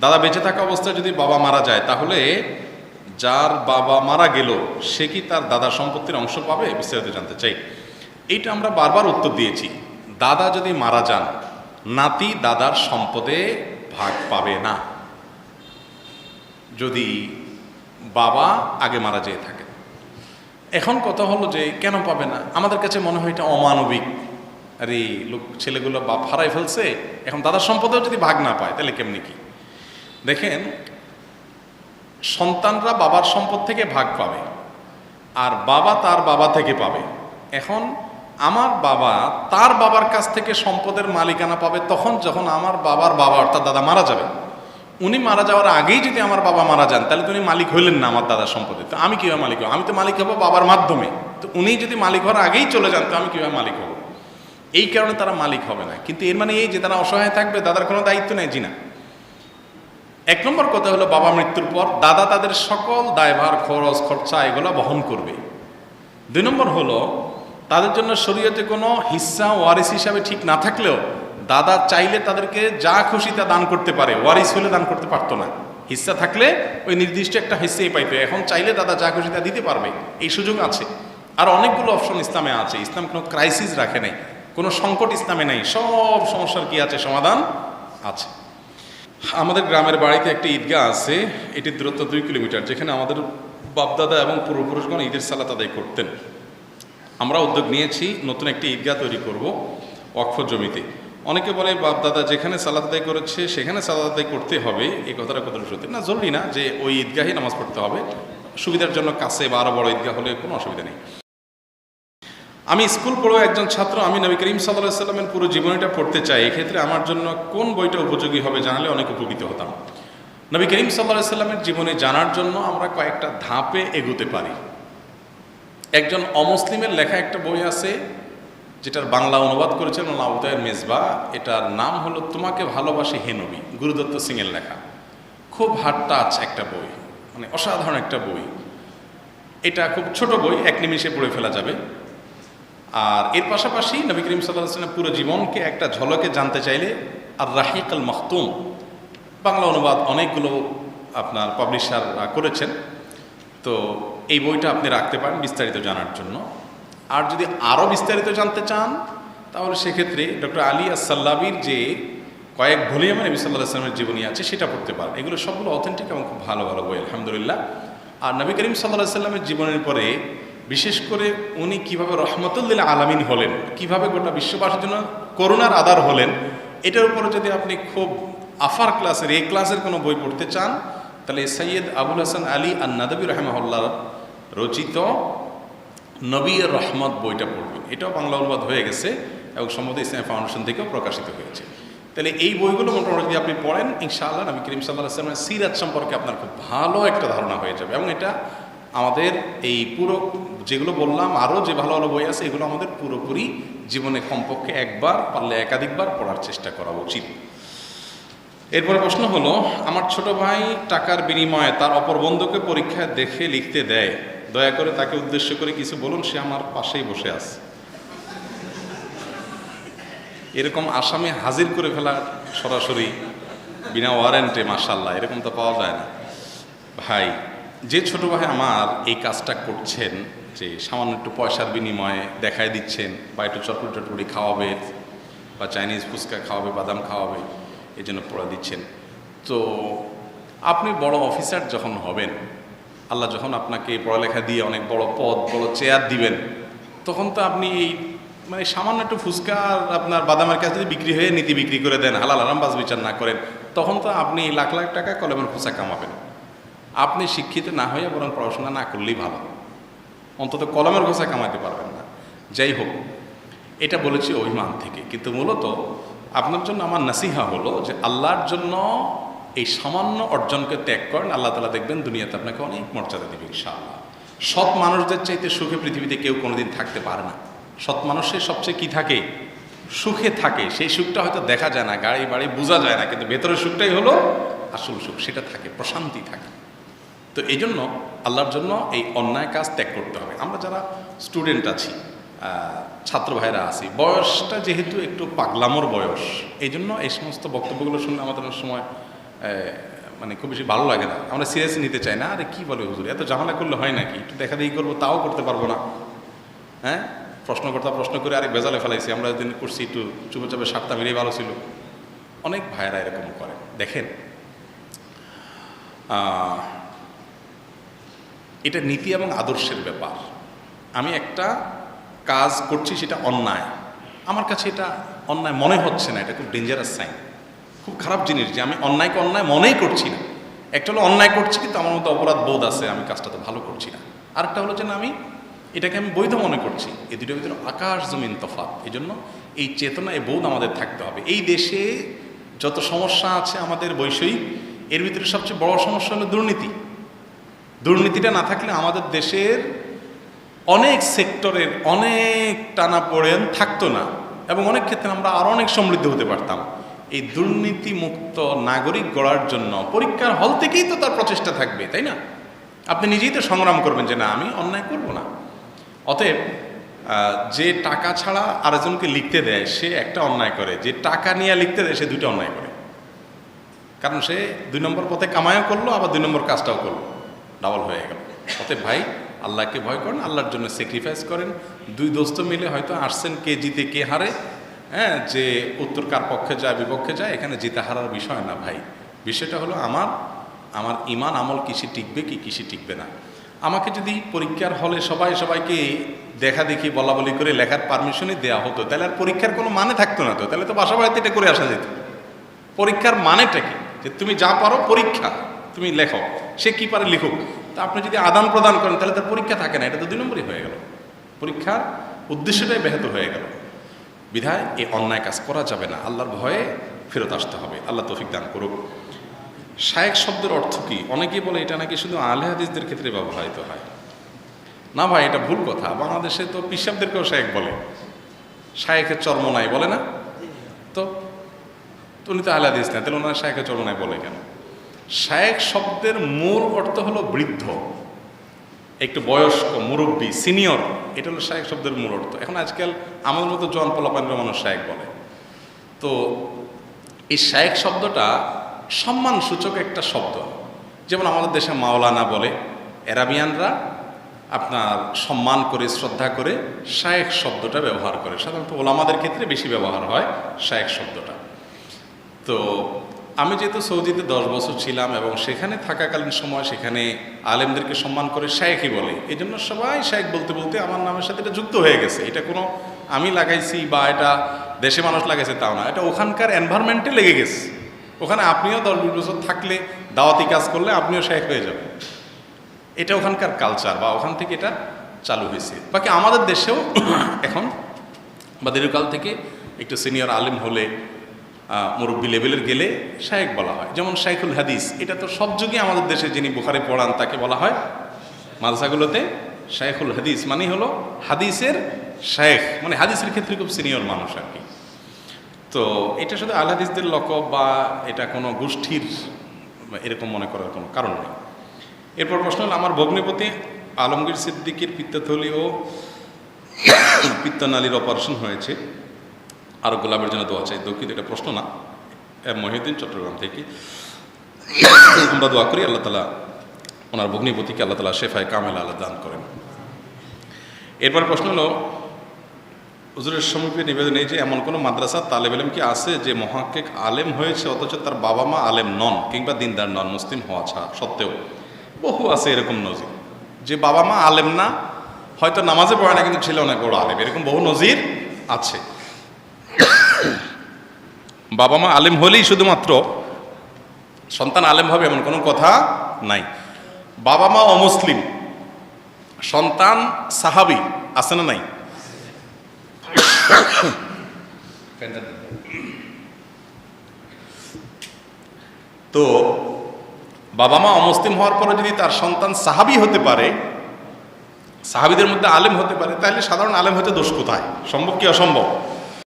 দাদা বেঁচে থাকা অবস্থায় যদি বাবা মারা যায়, তাহলে যার বাবা মারা গেল, সে কি তার দাদার সম্পত্তির অংশ পাবে? বিস্তারিত জানতে চাই। এইটা আমরা বারবার উত্তর দিয়েছি। দাদা যদি মারা যান, নাতি দাদার সম্পদে ভাগ পাবে না। যদি বাবা আগে মারা যেয়ে থাকে। এখন কথা হলো যে, কেন পাবে না? আমাদের কাছে মনে হয় এটা অমানবিক। আরে, লোক, ছেলেগুলো বাপ হারাই ফেলছে, এখন দাদার সম্পদেও যদি ভাগ না পায়, তাহলে কেমনি কি? দেখেন, সন্তানরা বাবার সম্পদ থেকে ভাগ পাবে, আর বাবা তার বাবা থেকে পাবে। এখন আমার বাবা তার বাবার কাছ থেকে সম্পদের মালিকানা পাবে তখন যখন আমার বাবার বাবা অর্থাৎ দাদা মারা যাবে। উনি মারা যাওয়ার আগেই যদি আমার বাবা মারা যান, তাহলে তো উনি মালিক হইলেন না আমার দাদার সম্পদে। তো আমি কীভাবে মালিক হব? আমি তো মালিক হব বাবার মাধ্যমে। তো উনি যদি মালিক হওয়ার আগেই চলে যান, তো আমি কীভাবে মালিক হব? এই কারণে তারা মালিক হবে না। কিন্তু এর মানে এই যে তারা অসহায় থাকবে, দাদার কোনো দায়িত্ব নেই। জি না। এক নম্বর কথা হলো বাবা মৃত্যুর পর দাদা তাদের সকল দায়ভার, খরচ, খরচা এগুলো বহন করবে। দুই নম্বর হলো তাদের জন্য শরীয়তে কোনো হিস্সা ওয়ারিস হিসাবে ঠিক না থাকলেও দাদা চাইলে তাদেরকে যা খুশি তা দান করতে পারে। ওয়ারিস হলে দান করতে পারতো না। হিস্সা থাকলে ওই নির্দিষ্ট একটা হিস্সেই পাইতো। এখন চাইলে দাদা যা খুশি তা দিতে পারবে। এই সুযোগ আছে। আর অনেকগুলো অপশন ইসলামে আছে। ইসলাম কোনো ক্রাইসিস রাখে নাই। কোনো সংকট ইসলামে নাই। সব সমস্যার কি আছে? সমাধান আছে। আমাদের গ্রামের বাড়িতে একটি ঈদগাহ আছে এটির দূরত্ব দুই কিলোমিটার, যেখানে আমাদের বাপদাদা এবং পূর্বপুরুষগণ ঈদের সালাত আদায় করতেন। আমরা উদ্যোগ নিয়েছি, নতুন একটি ঈদগাহ তৈরি করব অক্ষ জমিতে। অনেকে বলে, বাপদাদা যেখানে সালাত আদায় করেছে, সেখানে সালাত আদায় করতে হবে এই কথাটা কত সত্যি? না, জরুরি না যে ওই ঈদগাহে নামাজ পড়তে হবে। সুবিধার জন্য কাছে বা আরও বড় ঈদগাহ হলে কোনো অসুবিধা নেই। আমি স্কুল পড়ো একজন ছাত্র, আমি নবী করিম সাল্লাহ সাল্লামের পুরো জীবনীটা পড়তে চাই। এক্ষেত্রে আমার জন্য কোন বইটা উপযোগী হবে জানালে অনেক উপকৃত হতাম। নবী করিম সাল্লাহ সাল্লামের জীবনে জানার জন্য আমরা কয়েকটা ধাপে এগোতে পারি। একজন অমুসলিমের লেখা একটা বই আছে, যেটার বাংলা অনুবাদ করেছেন আউদায়ের মেজবা। এটার নাম হলো তোমাকে ভালোবাসি হে নবী, গুরুদত্ত সিংয়ের লেখা। খুব হার্ড টাচ একটা বই মানে অসাধারণ একটা বই। এটা খুব ছোট বই, এক নিমিষে পড়ে ফেলা যাবে। আর এর পাশাপাশি নবী করিম সাল্লাহ আসলামের পুরো জীবনকে একটা ঝলকে জানতে চাইলে আর রাহিক আল মাহতুম বাংলা অনুবাদ অনেকগুলো আপনার পাবলিশার করেছেন। তো এই বইটা আপনি রাখতে পারেন বিস্তারিত জানার জন্য। আর যদি আরও বিস্তারিত জানতে চান, তাহলে সেক্ষেত্রে ডক্টর আলী আসাল্লাবির যে কয়েক ভলিউমে নবী সাল্লাহ আসলামের জীবনী আছে, সেটা পড়তে পারেন। এগুলো সবগুলো অথেন্টিক এবং খুব ভালো ভালো বই, আলহামদুলিল্লাহ। আর নবী করিম সাল্লাহ সাল্লামের জীবনের পরে বিশেষ করে উনি কীভাবে রহমতুল্লিল আলামিন হলেন, কীভাবে গোটা বিশ্ববাসীর জন্য করুণার আদার হলেন, এটার উপরে যদি আপনি খুব আফার ক্লাসের এই ক্লাসের কোনো বই পড়তে চান, তাহলে সৈয়দ আবুল হাসান আলী আর নাদবী রহমাল্লার রচিত নবী রহমত বইটা পড়বেন। এটাও বাংলা অনুবাদ হয়ে গেছে এবং সম্ভবত ইসলাম ফাউন্ডেশন থেকেও প্রকাশিত হয়েছে। তাহলে এই বইগুলো মোটামুটি যদি আপনি পড়েন, ইনশাআল্লাহ নবী করিম সাল্লাহ আসলামের সিরাত সম্পর্কে আপনার খুব ভালো একটা ধারণা হয়ে যাবে এবং এটা আমাদের এই পুরো যেগুলো বললাম, আরও যে ভালো ভালো বই আছে, এগুলো আমাদের পুরোপুরি জীবনে কমপক্ষে একবার পারলে একাধিকবার পড়ার চেষ্টা করা উচিত। এরপরে প্রশ্ন হলো, আমার ছোট ভাই টাকার বিনিময়ে তার অপর বন্ধুকে পরীক্ষায় দেখে লিখতে দেয়। দয়া করে তাকে উদ্দেশ্য করে কিছু বলুন, সে আমার পাশেই বসে আছে। এরকম আসামি হাজির করে ফেলা সরাসরি বিনা ওয়ারেন্টে মাসাল্লাহ এরকম তো পাওয়া যায় না। ভাই, যে ছোট ভাই আমার এই কাজটা করছেন যে সামান্য একটু পয়সার বিনিময়ে দেখায় দিচ্ছেন বা একটু চটপট চটপটি খাওয়াবে বা চাইনিজ ফুচকা খাওয়াবে, বাদাম খাওয়াবে, এই জন্য পড়া দিচ্ছেন। তো আপনি বড় অফিসার যখন হবেন, আল্লাহ যখন আপনাকে পড়ালেখা দিয়ে অনেক বড় পদ, বড় চেয়ার দিবেন, তখন তো আপনি এই মানে সামান্য একটু ফুচকা আর আপনার বাদামের কাছে যদি বিক্রি হয়ে নীতি বিক্রি করে দেন, হালাল আরাম বাজ বিচার না করেন, তখন তো আপনি লাখ লাখ টাকা কলমের খোঁচা কামাবেন। আপনি শিক্ষিত না হয়ে বরং পড়াশোনা না করলেই ভালো। অন্তত কলমের ঘোষা কামাতে পারবেন না। যাই হোক, এটা বলেছি অভিমান থেকে। কিন্তু মূলত আপনার জন্য আমার নাসিহা হলো যে আল্লাহর জন্য এই সামান্য অর্জনকে ত্যাগ করেন, আল্লাহ তালা দেখবেন দুনিয়াতে আপনাকে অনেক মর্যাদা দেবে ইনশাআল্লাহ। সৎ মানুষদের চাইতে সুখে পৃথিবীতে কেউ কোনোদিন থাকতে পারে না। সৎ মানুষের সবচেয়ে কি থাকে? সুখে থাকে। সেই সুখটা হয়তো দেখা যায় না, গাড়ি বাড়ি বোঝা যায় না, কিন্তু ভেতরের সুখটাই হলো আসল সুখ। সেটা থাকে, প্রশান্তি থাকে। তো এই জন্য আল্লাহর জন্য এই অন্যায় কাজ ত্যাগ করতে হবে। আমরা যারা স্টুডেন্ট আছি ছাত্র ভাইরা আছি, বয়সটা যেহেতু একটু পাগলামোর বয়স, এই জন্য এই সমস্ত বক্তব্যগুলো শুনলে আমাদের অনেক সময় মানে খুব বেশি ভালো লাগে না। আমরা সিরিয়াসলি নিতে চাই না, আরে কী বলে হুজুর, এত ঝামেলা করলে হয় নাকি? একটু দেখা দেখি করব, তাও করতে পারব না। হ্যাঁ? প্রশ্ন করতে প্রশ্ন করে আরেক বেজালে ফেলাইছি, আমরা দিন করছি একটু চুপে চাপে সাতটা মিলিয়ে ভালো ছিল। অনেক ভাইয়েরা এরকম করে, দেখেন। এটা নীতি এবং আদর্শের ব্যাপার। আমি একটা কাজ করছি সেটা অন্যায়। আমার কাছে এটা অন্যায় মনে হচ্ছে না, এটা খুব ডেঞ্জারাস সাইন খুব খারাপ জিনিস যে আমি অন্যায়কে অন্যায় মনেই করছি না। একটা হলো অন্যায় করছি, কিন্তু আমার মধ্যে অপরাধ বোধ আছে, আমি কাজটা তো ভালো করছি না। আরেকটা হলো যে না, আমি এটাকে আমি বৈধ মনে করছি। এই দুটোর ভিতরে আকাশ, জমিন, তফাৎ। এই জন্য এই চেতনা, এই বোধ আমাদের থাকতে হবে। এই দেশে যত সমস্যা আছে আমাদের বৈষয়িক, এর ভিতরে সবচেয়ে বড় সমস্যা হলো দুর্নীতি। দুর্নীতিটা না থাকলে আমাদের দেশের অনেক সেক্টরের অনেক টানা পড়েন থাকতো না। এবং অনেক ক্ষেত্রে আমরা আরও অনেক সমৃদ্ধ হতে পারতাম। এই দুর্নীতি মুক্ত নাগরিক গড়ার জন্য পরীক্ষার হল থেকেই তো তার প্রচেষ্টা থাকবে, তাই না? আপনি নিজেই তো সংগ্রাম করবেন যে না, আমি অন্যায় করব না। অতএব যে টাকা ছাড়া আরেকজনকে লিখতে দেয়, সে একটা অন্যায় করে। যে টাকা নিয়ে লিখতে দেয়, সে দুটো অন্যায় করে। কারণ সে দুই নম্বর পথে কামায়ও করল, আবার দুই নম্বর কাজটাও করল। ডাবল হয়ে গেল। অতএব ভাই, আল্লাহকে ভয় করেন, আল্লাহর জন্য স্যাক্রিফাইস করেন। দুই দোস্ত মিলে হয়তো আসছেন কে জিতে কে হারে হ্যাঁ যে উত্তর কার পক্ষে যায়, বিপক্ষে যায়, এখানে জিতে হারার বিষয় না ভাই। বিষয়টা হলো আমার আমার ইমান আমল কিসে টিকবে কি কিসে টিকবে না। আমাকে যদি পরীক্ষার হলে সবাই সবাইকে দেখা দেখি, বলা বলি করে লেখার পারমিশনই দেওয়া হতো, তাহলে আর পরীক্ষার কোনো মানে থাকতো না তো, তাহলে তো বাসা বাড়িতে এটা করে আসা যেত। পরীক্ষার মানেটা কি? যে তুমি যা পারো পরীক্ষা, তুমি লেখো সে কি পারে লিখুক? তা আপনি যদি আদান প্রদান করেন, তাহলে তার পরীক্ষা থাকে না, এটা তো দুই নম্বরই হয়ে গেল। পরীক্ষার উদ্দেশ্যটাই ব্যাহত হয়ে গেল। বিধায় এই অন্যায় কাজ করা যাবে না, আল্লাহর ভয়ে ফেরত আসতে হবে। আল্লাহ তৌফিক দান করুক। শায়েক শব্দের অর্থ কি? অনেকেই বলে এটা নাকি শুধু আলে হাদিসদের ক্ষেত্রে ব্যবহৃত হয়। না ভাই, এটা ভুল কথা। বাংলাদেশে তো পিসাবদেরকেও শায়েক বলে। শায়েকের চর্ম নাই, বলে না? তো তো উনি তো আলে হাদিস না, তাহলে ওনারা শায়েকের চর্ম নাই বলে কেন? শায়েক শব্দের মূল অর্থ হলো বৃদ্ধ। একটু বয়স্ক মুরব্বী, সিনিয়র, এটা হলো শায়েক শব্দের মূল অর্থ। এখন আজকাল আমাদের মতো জন পোলাপানের মানুষ শায়েক বলে। তো এই শায়েক শব্দটা সম্মানসূচক একটা শব্দ। যেমন আমাদের দেশে মাওলানা বলে এরাবিয়ানরা আপনার সম্মান করে, শ্রদ্ধা করে শায়েক শব্দটা ব্যবহার করে। সাধারণত ওলামাদের ক্ষেত্রে বেশি ব্যবহার হয় শায়েক শব্দটা। তো আমি যেহেতু সৌদিতে দশ বছর ছিলাম এবং সেখানে থাকাকালীন সময় সেখানে আলেমদেরকে সম্মান করে শায়েখই বলে। এই জন্য সবাই শায়েখ বলতে বলতে আমার নামের সাথে এটা যুক্ত হয়ে গেছে। এটা কোনো আমি লাগাইছি বা এটা দেশে মানুষ লাগাইছে তাও না। এটা ওখানকার এনভায়রনমেন্টে লেগে গেছে। ওখানে আপনিও দশ বিশ বছর থাকলে, দাওয়াতি কাজ করলে আপনিও শায়েখ হয়ে যাবেন। এটা ওখানকার কালচার বা ওখান থেকে এটা চালু হয়েছে। বাকি আমাদের দেশেও এখন বা দীর্ঘকাল থেকে একটু সিনিয়র আলিম হলে মুরব্বী লেভেলের গেলে শায়েক বলা হয়। যেমন শাইখুল হাদিস, এটা তো সব যুগে আমাদের দেশে যিনি বুখারে পড়ান তাকে বলা হয়। মাদ্রাসাগুলোতে শাইখুল হাদিস মানে হলো হাদিসের শায়েখ। মানে হাদিসের ক্ষেত্রে খুব সিনিয়র মানুষ আর কি। তো এটা শুধু আল হাদিসদের লকব বা এটা কোনো গোষ্ঠীর এরকম মনে করার কোনো কারণ নেই। এরপর প্রশ্ন হলো, আমার ভগ্নিপতি আলমগীর সিদ্দিকের পিত্তথলি ও পিত্তনালীর অপারেশন হয়েছে। আরও গোলাপের জন্য দোয়া চাই। দুঃখিত, এটা প্রশ্ন না। মহিউদ্দিন চট্টগ্রাম থেকে আমরা দোয়া করি, আল্লাহ তালা ওনার ভগ্নিপতিকে আল্লাহ তালা শেফায় কামেলা আল্লাহ দান করেন। এরপর প্রশ্ন হলো, হুজুরের সমীপে নিবেদন এই যে এমন কোনো মাদ্রাসা তালেব আলেম কি আছে যে মহাক্কেক আলেম হয়েছে, অথচ তার বাবা মা আলেম নন, কিংবা দিনদার নন, মুসলিম হওয়া ছাড়া সত্ত্বেও? বহু আছে এরকম নজির। যে বাবা মা আলেম না, হয়তো নামাজে পড়ে না, কিন্তু ছিল অনেক বড় আলেম। এরকম বহু নজির আছে। বাবা মা আলেম হলেই শুধুমাত্র সন্তান আলেম হবে এমন কোনো কথা নাই। বাবা মা অমুসলিম, সন্তান সাহাবি, আছে না নাই? তো বাবা মা অমুসলিম হওয়ার পরে যদি তার সন্তান সাহাবি হতে পারে, সাহাবিদের মধ্যে আলেম হতে পারে, তাহলে সাধারণ আলেম হতে দোষ কোথায়? সম্ভব কি অসম্ভব?